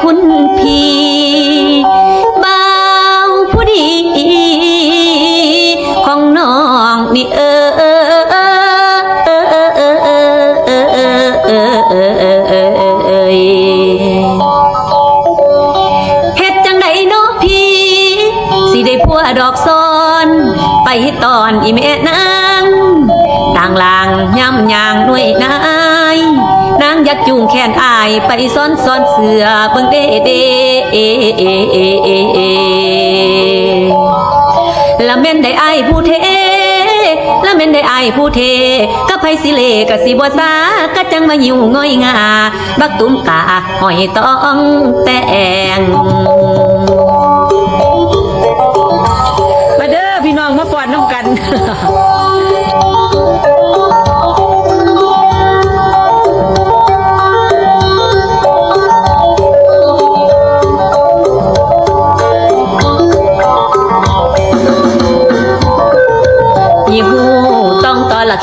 คุณพี่บ่าวผู้ดี ของน้องนี่เออดอกซ้อนไปตอนอีเม่นางต่างลางย่ำยางด้วยนาง ยักจูงแขนอายไปซ้อนซ้อนเสือเบิ่งเด้เด้เอเอเอเอเอละแม่นได้อายผู้เทละแม่นได้อายผู้เทก็ไผสิเลก็สิบ่ซาก็จังมาอยู่ง่อยงาบักตุ้มกาหอยตองแต่งมาเด้อพี่น้องมาฟ้อนน้ำกัน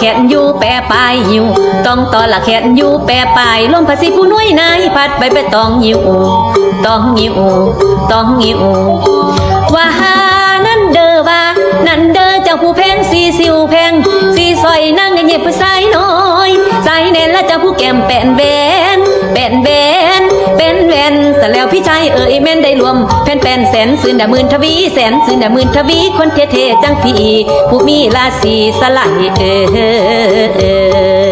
แขนอยู่แปรปลายยิว ต้องต่อละแขนอยู่แปรปลายลมภาษีผู้น้อยนายพัดไปไปตองยิวต้องยิวต้องยิวว่าหานั่นเด้อว่านั่นเด้อเจ้าผู้แพงสีสิวแพงสีซอยนั่งเงียบผู้สายน้อยสายแน่นและเจ้าผู้แก้มแป่นแบน แป่นแบนเป็นแวนสแล้วพี่ชายเอ่ยแม่นได้รวมแผ่นแป่นแสนสื่นดามื่นทวีแสนสื่นดามื่นทวีคนเท่ๆจังพี่ผู้มีราศีสลายเอ่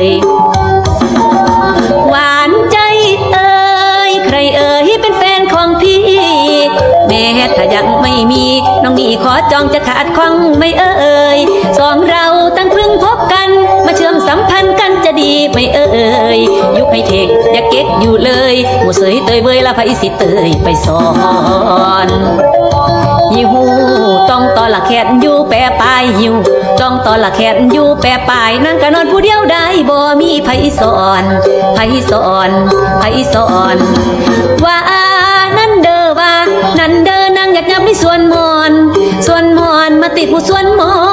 ยหวานใจเอ่ยใครเอ่ยเป็นแฟนของพี่แม้ถ้ายังไม่มีน้องนี่ขอจองจะขาดควังไม่เอ่ยสองเราตั้งพิ่งพบกัน มาเชื่อมสัมพันธ์กันจะดีไม่เอ่ย ยุคให้เทคอย่าเก๊กอยู่เลยหมูเสยเตยเบยละไพสิเตยไปสอนยิวต้องต่อละแขนอยู่แปรปลายยิวจ้องต่อละแขนอยู่แปรปลายนั่งก็นอนผู้เดียวได้บ่มีไผสอนไผสอนไผสอนว่านั่นเด้อว่า นั่นเด้อนั่งหยัดยับในสวนมอนสวนมอนมาติดผู้สวนมอน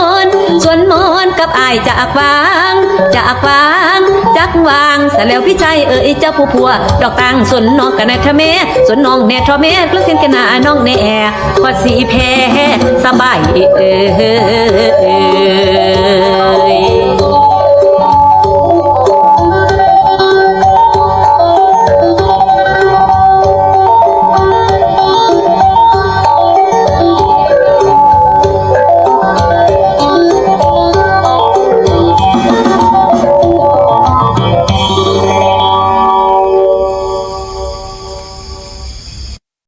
สวนมอนกับอายจากวางจากวางจักวางสแล้วพี่ชายเอ๋ยเจ้าผู้ผัว ดอกตังส่วนน้องกันนะทะแม่ส่วนน้องแน่ทอแม่กลึกเส้นกันหนาน้องแน่พอสีแพ้สบายเออ